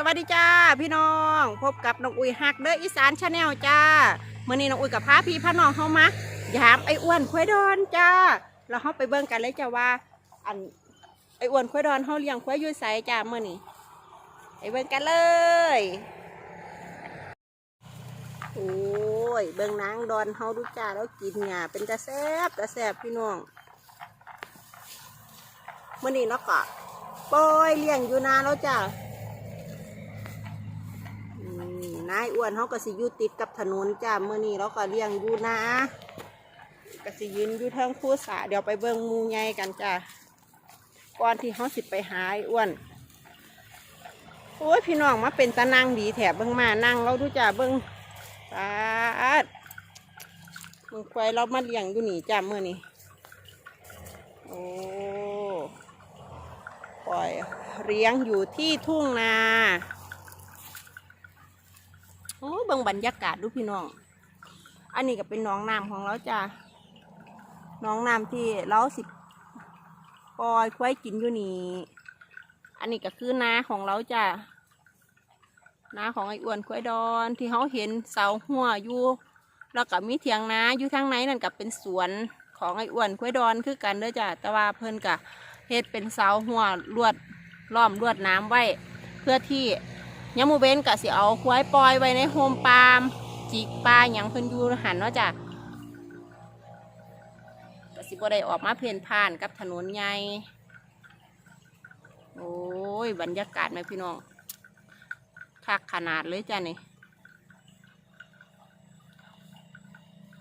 สวัสดีจ้าพี่น้องพบกับน้องอุ้ยฮักเด้ออีสานชาแนลจ้าเมื่อนี้น้องอุ้ยกับพาพี่พาน้องเข้ามายามไอ้อ้วนควายดอนจ้าแล้วเข้าไปเบิ่งกันเลยจ้าว่า อันไอ้อ้วนควายดอนเขาเลี้ยงควายยุ่ยใสจ้าเมื่อนี้ไปเบิ่งกันเลยโอ้ยเบิ่งนางดอนเขาดูจ้าแล้วกินหญ้าเป็นตาแซบตาแซบพี่น้องเมื่อนี้เนาะก็ปล่อยเลี้ยงอยู่นานแล้วจ้า อืม นายอ้วนเขาก็สิอยู่ติดกับถนนจ้าเมื่อนี้เราก็เลี้ยงอยู่นะก็สิยืนอยู่เทิงคู่สาเดี๋ยวไปเบิ่งมูใหญ่กันจ้าก่อนที่เขาสิไปหาไอ้วนโอ้ยพี่น้องมาเป็นตานั่งดีแถบเบิ่งมานั่งเราดูจ้าเบิ่งปาดเบิ่งควายเรามาเลี้ยงอยู่นี่จ้าเมื่อนี้โอ้ปล่อยเลี้ยงอยู่ที่ทุ่งนา โอ้เบิ่งบรรยากาศดูพี่น้อง อันนี้ก็เป็นน้องน้ำของเราจ้ะน้องน้ำที่เราสิปล่อยควายกินอยู่นี่ อันนี้ก็คือนาของเราจ้ะนาของไอ้อ้วนควายดอนที่เขาเห็นเสาหัวอยู่แล้วก็มีเถียงนาอยู่ทางในนั่นก็เป็นสวนของไอ้อ้วนควายดอนคือกันเด้อจ้ะแต่ว่าเพิ่นก็เฮ็ดเป็นเสาหัวลวดล้อมลวดน้ำไว้ เพื่อที่ ยามหมูเบนกะสิเอาควายปล่อยไว้ในโฮมปาล์มจิกปลาหยังเพิ่นอยู่หันเนาะจ้ะกะสิบ่ได้ออกมาเพ่นผ่านกับถนนใหญ่โอ้ยบรรยากาศไหมพี่น้องคักขนาดเลยจ้ะนี่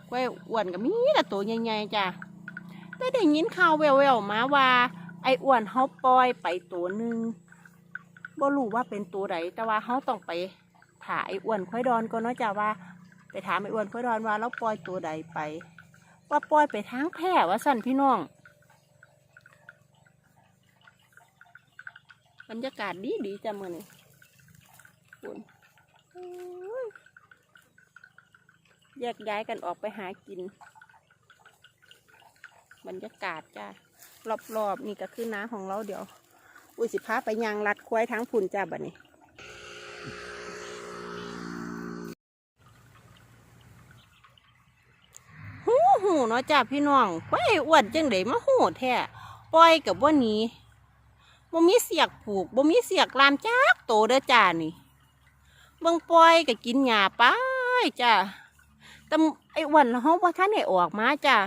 ควยอ้วนก็มีแต่ตัวใหญ่ๆจ้ะแต่ได้ยินข่าวแววๆมาว่า ไอ้อ้วนเขาปล่อยไปตัวหนึ่ง บ่รู้ว่าเป็นตัวใดแต่ว่าเขาต้องไปถามไอ้อ้วนค่อยดอนก่อนเนาะจ้ะว่า ไปถามไอ้อ้วนค่อยดอนว่าเราปล่อยตัวใดไป ว่าปล่อยไปทางแพร่ว่าสั่นพี่น้อง บรรยากาศดีดีจ้ะมื่อนี้คุณแยกย้ายกันออกไปหากิน บรรยากาศจ้ะรอบๆนี่ก็คือน้าของเราเดี๋ยว อุ้ยสิพาไปยางรัดควายทั้งพุ่นจ้าบัดนี้หูหูเนาะจ้าพี่น้องควายอ้วนจังไดมาหูแท้ปล่อยกับว่านี้บ่มีเสียกผูกบ่มีเสียกลามจักโตเด้อจ้านี่เบิ่งปล่อยก็กินหญ้าไปจ้าแต่ไอ้อ้วนเฮาบ่ทันได้ออกมาจ้า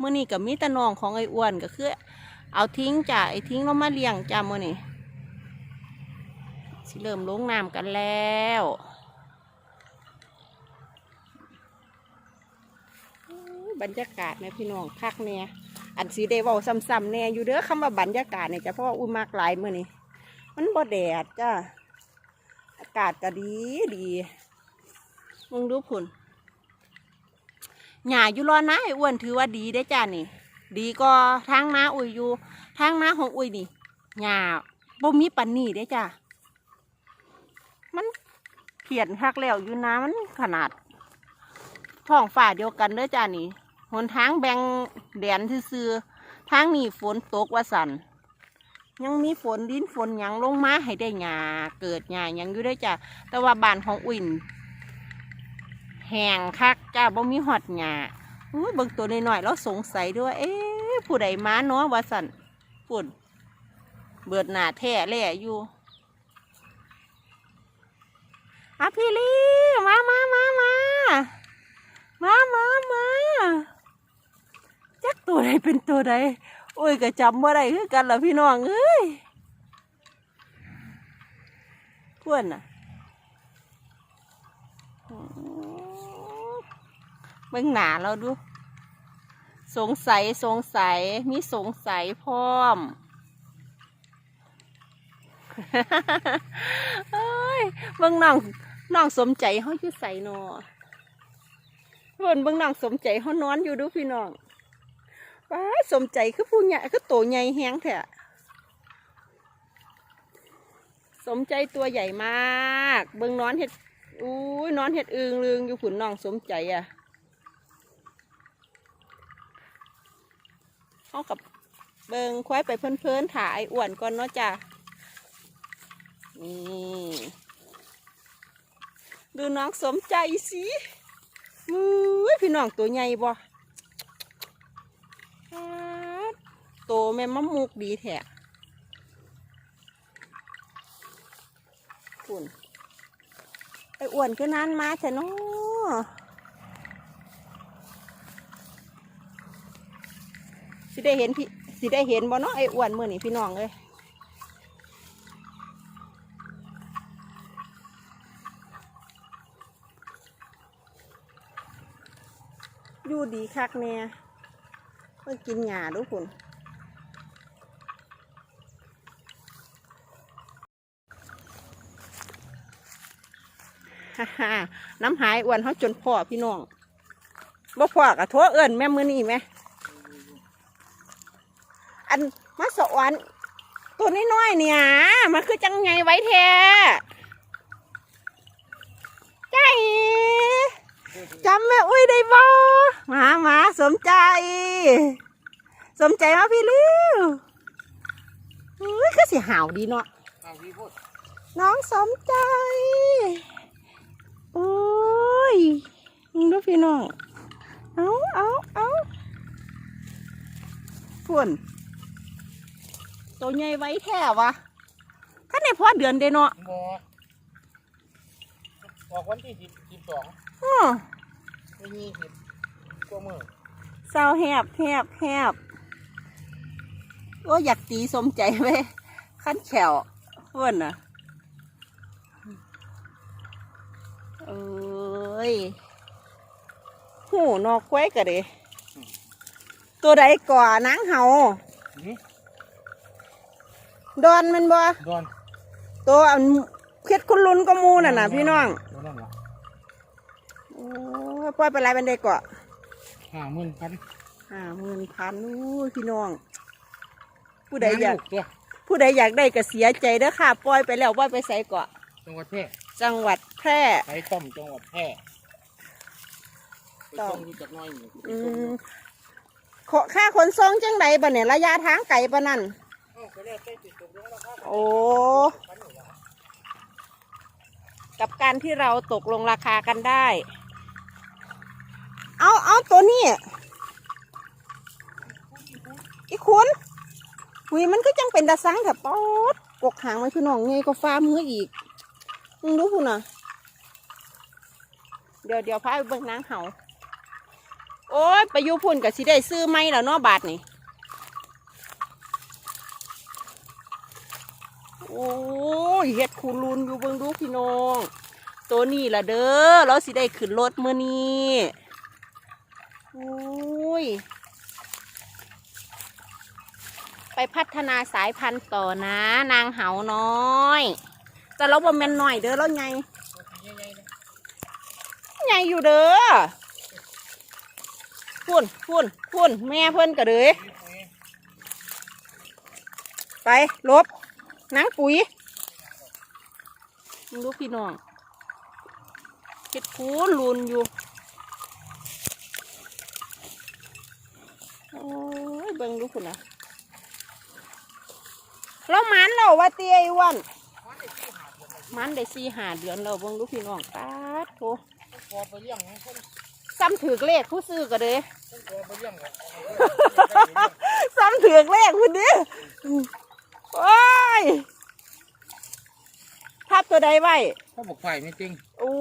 มื้อนี้ก็มีแต่น้องของไอ้อ้วนก็คือ เอาทิ้งจ้ะไอ้ทิ้งเรามาเลี้ยงจ้ะมื่อนี้สิเริ่มลงน้ำกันแล้วบรรยากาศนะพี่น้องคักเนี่ยอันสีได้เว้าซ้ำๆแน่อยู่เด้อคำว่าบรรยากาศเนี่ยจ้ะเพราะว่าอุ้ยมากหลายมื่อนี้มันบ่แดดจ้ะอากาศก็ดีดีมึงดูผุนหญ้าอยู่รอนะไอ้อ้วนถือว่าดีได้จ้ะนี่ ดีก็ทางนาอุ้ยอยู่ทางนาของอุ้ยนี่หญ้าบ่มีปันนี่เด้จ้ะมันเขียนคักแล้วอยู่นะมันขนาดท้องฝ่าเดียวกันเด้อจ้านี่หนทางแบ่งแดนซื่อทางนี้ฝนตกว่าสันยังมีฝนดินฝนยังลงมาให้ได้หญ้าเกิดหญ้ายังอยู่ได้จ้ะแต่ว่าบ้านของอุ้ยนี่แห้งคักจ้าบ่มีหอดหญ้า อุ้ยบิ่งตัวน้อยๆแล้วสงสัยด้วยเอ๊ะผู้ใดม้าเนาะวาสันปุ่น เบิดหน้าแท้แหล่อยู่อะพี่ลี่มามามามามามามาจักตัวใดเป็นตัวใดโอ้ยก็จำว่าได้คือกันละพี่น้องเอ้ยพวนน่ะเบิ่งหนาเราดู สงสัยสงสัยมีสงสัยพร้อมเอ้ยเบิ่งน้องน้องสมใจเขาอยู่ใส่นอเบิ่งเบิ่งน้องสมใจเขานอนอยู่ดูพี่น้องว้าสมใจคือผู้ใหญ่คือโตใหญ่แฮงแท้สมใจตัวใหญ่มาก เบิ่งนอนเห็ดอุ้ยนอนเห็ดอึงลึงอยู่ขุนน้องสมใจอะ เขากับเบิงควายไปเพลินๆถ่ายอ้วนก่อนเนาะจ้ะนี่ดูน้องสมใจสิมือพี่น้องตัวใหญ่บ่อ๊าดโตแม่มะมุกดีแท้คุณไออ้วนคือนานมาแท้เนาะ สิได้เห็นพี่สิได้เห็นบ่เนาะไออ้วนมือนี้พี่น้องเลยอยู่ดีคักแน่เพิ่งกินหญ้าดูคุณน้ำหายอ้วนเขาจนพ่อพี่น้องบ่พ่อกะโทษเอิญแม่มือนี่ไหม อันมาสวรรค์ตัวน้อยๆเนี่ยมันคือจังไงไว้แท้ใจจำแม่อุ้ยได้บ่มามาสมใจ สมใจมาพี่ลิวอุ้ยคือสิหาวดีเนาะน้องสมใจโอ้ยดูพี่น้องเอาเอาเอาฝุ่น ตัวใหญ่ไว้แท้วะท่านในพ่อเดือนเดเนาะบอบอกวันที่สิบสิบสองอ้อไม่ยี่สิบกว่ามือเศร้าแหบแหบแหบโอ้อยากตีสมใจไว้ยขั้นแขวฝุ่นอะเอ้ยหูนอกควายกะเดตัวใดก่อนนางเห่า หือ ดอนมันบ่ดอนตัวอันเพชรคุณลุนก็มูน่ะนะพี่น้องดอนนั่นเหรอโอ้ยปล่อยไปหลายเป็นเด็กก่อห้าหมื่นพันห้าหมื่นพันอู้ยพี่น้อง ผู้ใดอยากลูตัวผู้ใดอยากได้ก็เสียใจเด้อค่ะปล่อยไปแล้วปล่อยไปใส่เกาะ จังหวัดแพร่จังหวัดแพร่ไปต้อมจังหวัดแพร่ไปต้อต้มมอยู่จากน้อยอยู่อืมขอค่าขนส่งจังใดบ่เนี่ยระยะทางไกลปะนั่น โอ้กับการที่เราตกลงราคากันได้ เอาเอาตัวนี้อีคุณหุยมันก็จังเป็นตาสังแต่ป๊อดกกหางมันคือน้องไงก็ฟ้ามืออีกมึงรู้คุณนะเดี๋ยวเดี๋ยวพาไปเบิ่งนางเขาโอ้ยไปยุพุ่นกับสิได้ซื้อไหมแล้วเนาะบาทนี่ โอ้ยเฮ็ดคูลุนอยู่เบิ่งดูพี่น้อง ตัวนี้ละเด้อเราสิได้ขึ้นรถเมื้อนี้โอ้ย ไปพัฒนาสายพันธุ์ต่อนะ นางเหาน้อย แต่เราบ่แม่นหน่อยเด้อเราใหญ่ตัวใหญ่ๆนะใหญ่อยู่เด้อพุ่นพุ่นพุ่นแม่เพิ่อนก็เลยไปลบ นางปุ๋ยมึงดูพี่น้องเฮ็ดคูนลุนอยู่ โอ้ยเบิ่งดูคุณนะเรามันเราว่าเตี้ยอ้วันมันได้สี่หาเดือนเราเบิ่งดูพี่น้องปาดโถพอไปเลี้ยงเพิ่นซ้ำถือเลขผู้ซื้อก็เลยเพิ่นพอไปเลยซ้ำถือเลขคุณดิ โอ้ยทับตัวใดไว้เขาบอกไฟไม่จริงอู้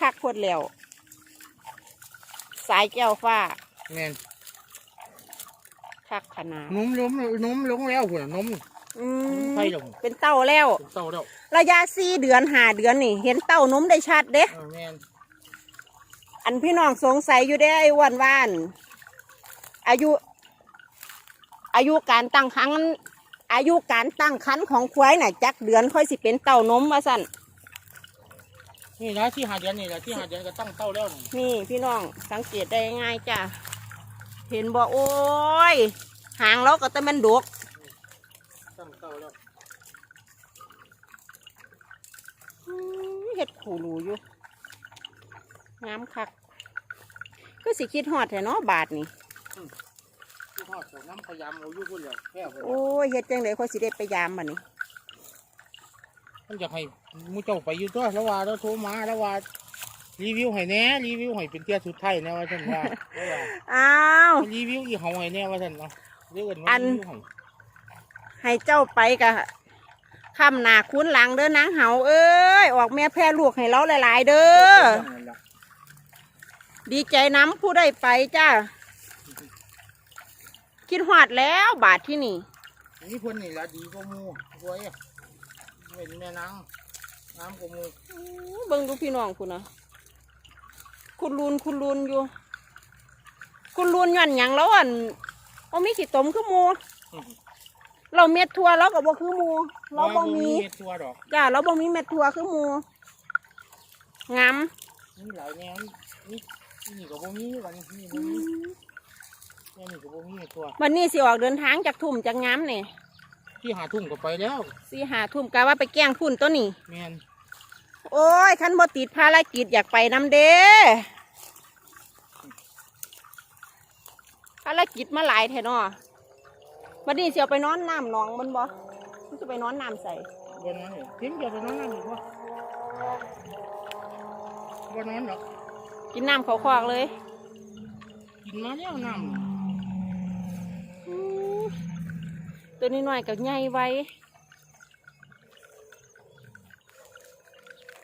ทักพดแล้ว สายแก้วฟ้าแม่นทักขนาดนมล้มนมลงแล้วหัวนมอืมไฟลงเป็นเต้าแล้วเป็นเต่าแล้วระยะสี่เดือนหาเดือนนี่ เห็นเต้านมได้ชัดเด้ เออแม่นอันพี่น้องสงสัยอยู่ได้ไอ้อ้วันว่านอายุ อายุการตั้งครรภ์ อายุการตั้งครรภ์ของควายน่ะจักเดือนค่อยสิเป็นเต้านมว่าสั่นนี่นะที่หาเดือนนี่แหละที่หาเดือนก็ตั้งเต่าแล้วนี่นี่พี่น้องสังเกตได้ง่ายจ้ะเห็นบ่โอ้ยหางเราก็แต่มันดกตั้งเต่าแล้วอื้อเห็ดขูรูอยู่งามคักคือสิคิดฮอดแท้เนาะบาทนี่ ที่ทอดส่งน้ำพยายามเอาอยู่พุ่นเลยแค่พุ่นโอ้ยเฮ็ดจังไดค่อยสิได้ไปยามบัดนี้มันอยากให้หมูเจ้าไปอยู่ตัวแล้วว่าแล้วโทรมาแล้วว่ารีวิวให้แหน่รีวิวให้เป็นเที่ยสุดท้ายแน่ว่าฉันว่าเอออ้าว รีวิวอีเฮาให้แน่ว่าฉันเนาะเรียกกันอัว่านรีวิวให้ให้เจ้าไปกะคำหนาคุ้นหลังเด้อนางเหาเอ้ยออกแม่แพร่ลูกให้เราหลาย ๆ เด้อ ดีใจน้ำผู้ได้ไปจ้า คิดหอดแล้วบาทที่นี่นี่เพิ่นนี่ละดีกว่าหมูรวยอะเป็นแม่นางน้ำกว่าหมูอื้อเบิ่งดูพี่น้องคุณนะคุณลุนคุณลุนอยู่ คุณลุนย้อนหยังแล้วอันเอามีขี้ตมคือหมูเราเม็ดทัวเราก็บ่คือหมูเราบ่มีเม็ดตัวดอกจ้าเราบ่มีเม็ดทัวคือหมูงามมีหลายแนวนี่นี่ก็บ่มีวันนี้นี่บ่มี แม่นี่ก็บ่มีตัว วันนี้สิออกเดินทางจากทุ่มจากงามนี่ที่หาทุ่งก็ไปแล้วสิหาทุ่มกะว่าไปแกล้งพุ่นตัวนี้ แม่นโอ้ยคันบ่ติดภารกิจอยากไปนำเด้ภารกิจมาหลายแท้เนาะวันนี้สิเอาไปนอนน้ำหนองมันบ่มันจะไปนอนน้ำใส่บ่นอนเลยทิ้งเดี๋ยวไปนอนนั่นอีกบ่บ่นอนดอกกินน้ำเขาคอกเลย กินมาแล้วน้อื ตัวนี้หน่อยกับใหญ่ไว้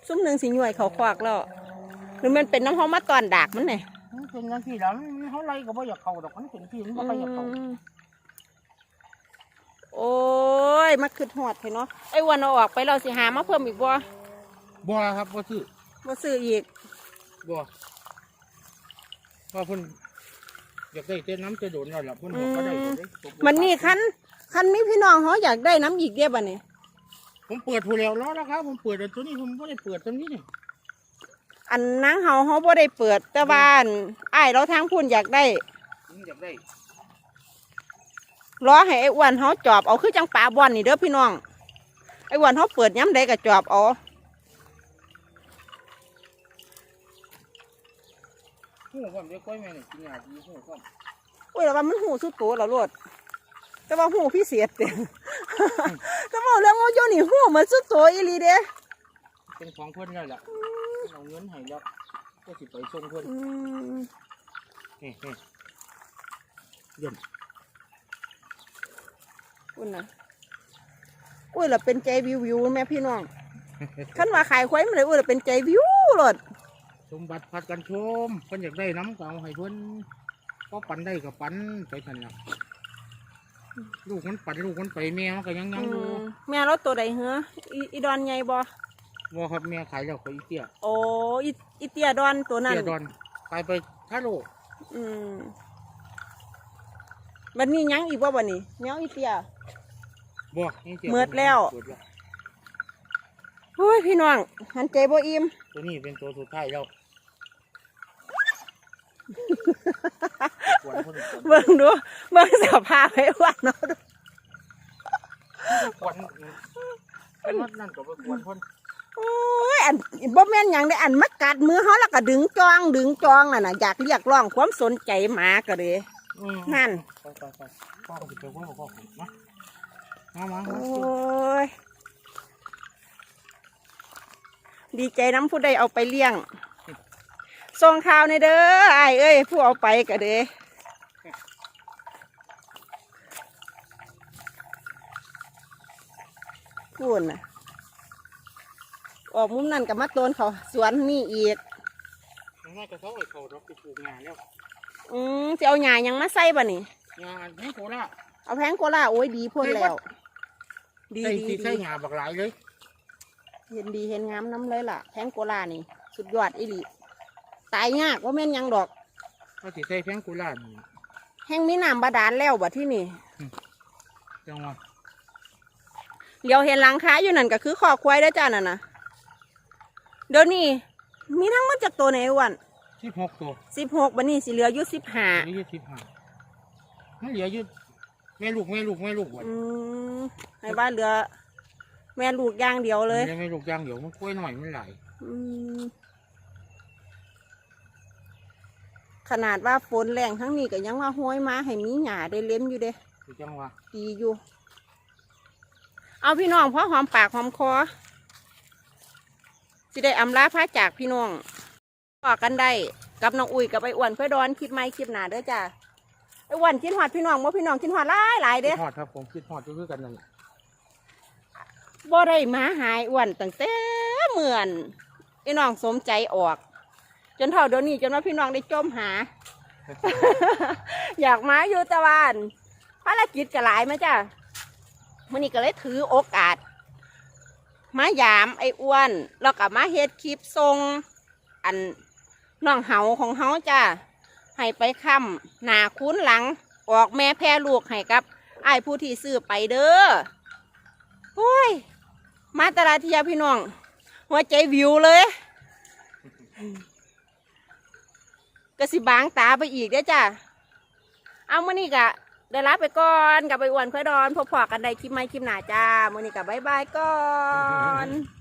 ซุ้มหนึ่งสิหน่วยเขาควักแล้วหรือมันเป็นน้ำหอมมาตอนดากมันเนี่ยำมันเป็นจังซี่ล่ะมันเฮาไล่ก็บ่อยากเข้าดอกมันเป็นที่มันบ่ค่อยอยากเข้าโอ้ยมาขึ้นหอดเถอะเนาะไอ้วันเอาออกไปเราสิหามาเพิ่มอีกบ่บ่ครับบ่ซื้อบ่ซื้ออีกบ่ว่าเพิ่นอยากได้เต้นน้ำจะโดนแล้วล่ะเพิ่นบอกก็ได้ก็ได้ตกลงมันนี่คัน คันมีพี่น้องเขาอยากได้น้ำอีกเดียบ่เนี่ยผมเปิดผู้แล้วรอแล้วครับ ผมเปิดแต่ตัวนี้ผมไม่ได้เปิดตรงนี้นี่อันนางเฮาเขาบ่ได้เปิดแต่ว่าอันอ้ายเราทางพุ่นอยากได้ผมอยากได้รอให้ไอ้อ้วนเขาจอบเอาคือจังปลาบอนนี่เด้อพี่น้องไอ้อ้วนเขาเปิดย้ำใดก็จอบเอาหูผมเดี๋ยวค่อยแม่นี่กินยาดีหูผมอุ้ยแต่ว่ามันหูสุดโตแล้วโลด แต่ว่าหูพิเศษเด้แต่ว่าเรื่องว่าโยนี่หูเหมือนสุดโตอีหลีเด้เป็นของเพิ่นแล้วล่ะเอาเงินให้แล้วก็สิไปส่งเพิ่นอืมนี่นี่เยี่ยมอุ้ยนะอุ้ยเราเป็นใจวิววิวๆแม่พี่น้องขันว่าขายควายมันเลยอุ้ยเราเป็นใจวิวโลดสมบัติพัดกันชมเพิ่นอยากได้น้ำก็เอาให้เพิ่นก็ปันได้ก็ปันไปทันละ ลูกมันปันลูกมันไปแม่มันก็ยังยังอยู่อืมแม่เราตัวใดเหรออีอีดอนใหญ่บ่ว่าครับแม่ขายแล้วก็อีเตี้ยโอ้อีอีเตียดอนตัวนั้นเตี้ยดอนขายไปท่าโลอืมวันนี้ยังอีกว่าวันนี้แมวอีเตียบ่นี่ตี้ยเมิดแล้วเมิดแล้วโอ้ยพี่น้องหันใจบ่อิ่มตัวนี้เป็นตัวสุดท้ายแล้ว กวนคนกวนเบิ่งดูเบิ่งสภาพให้อ้วนเนาะดูกวนเป็นวัดนั่นก็ไปกวนคนโอ้ยอันบ่แม่นหยังได้อันมากัดมือเฮาแล้วก็ดึงจองดึงจองน่ะน่ะอยากเรียกร้องความสนใจหมาก็เลยอืมนั่น ไปไปไปพ่อก็สิไปว่าพ่อผมมามามาโอมา้ย ดีใจน้ำผู้ใดเอาไปเลี้ยง ส่งข่าวในอยเด้ออ้ายเอ้ย ผู้เอาไปก็เด้ พูนน่ะ ออกมุมนั่นกับมาโตนเขาสวนนี่อีกผมว่าจะเขาไอ้เขาดอกไปปลูกงานแล้วอืมจะเอาหญ้าหยังมาใส่บ่นี่ งานให้โคราชเอาแพงโกล่าโอ้ยดีพ่นแล้ว ดีใส่ดีที่ดีใส่งานบักหลายเลยเห็นดีเห็นงามน้ำเลยล่ะแพงโกล่านี่ สุดยอดอีหลีตายยากว่าแม่นหยังดอกเขาสิใส่แพงโคราชนี่แห้งมีน้ำบาดาลแล้วบ่ที่นี่จังหวะ เดี๋ยวเห็นหลังค้าอยู่นั่นก็คือขอควายได้อจ้านั่นนะเดี๋ยวนี้มีทั้งหมดจากตัวไหนอ้วันสิบหกตัวสิบหกบันนี้สิเหลืออยู่สิบห้าเหลืออยู่สิบห้ามันเหลืออยู่แม่ลูกแม่ลูกแม่ลูกหมดอืมให้ว่าเหลือ แม่ลูกอย่างเดียวเลยหอแม่ลูกอยางเดี๋ยวมันกล้วยหน่อยมันหลายอืมขนาดว่าฝนแรงทั้งนี้ก็ยังว่าห้อยมาให้มีหญ้าได้เล็มอยู่เด้คือจังหวะดีอยู่ เอาพี่น้องเพราะหอมปากหอมคอสิได้อำลาพระจากพี่น้องพอกันได้กับน้องอุ้ยกับไอ้อ้วนเพื่อดอนคลิปไม่คลิปหนาเด้อจ้าไอ้อ้วนคิดหอดพี่น้องว่าพี่น้องคิดหอดหลายหลายๆคิเด้ดฮอดครับผมคิดฮอดก็คือกันนั่นแหละบ่ได้มาหายอ้วนตั้งแต่เหมือนไอ้น้องสมใจออก จนเท่าเดี๋ยวนี้จนว่าพี่น้องได้จมหา อยากมาอยู่แตะวันภารกิจก็หลายมาจ้ะ มันนี้ก็เลยถือโอกาส มายามไอ้อ้วนแล้วก็มาเฮ็ดคลิปทรงอันน้องเหาของเฮาจ้ะให้ไปค้ำหนาคุ้นหลัง ออกแม่แพร่ลูกให้กับไอ้ผู้ที่ซื้อไปเด้อโอ้ย มาตลาดทียาพี่น้อง หัวใจวิวเลยก็สิบางตาไปอีกเด้อจ้ะเอามื่อนี้กะ ได้รับไปก่อนกับไปอวนเพื่อดอนพบพอกันในคลิปใหม่คลิปหน้าจ้ามือนี้กะบายบายก่อน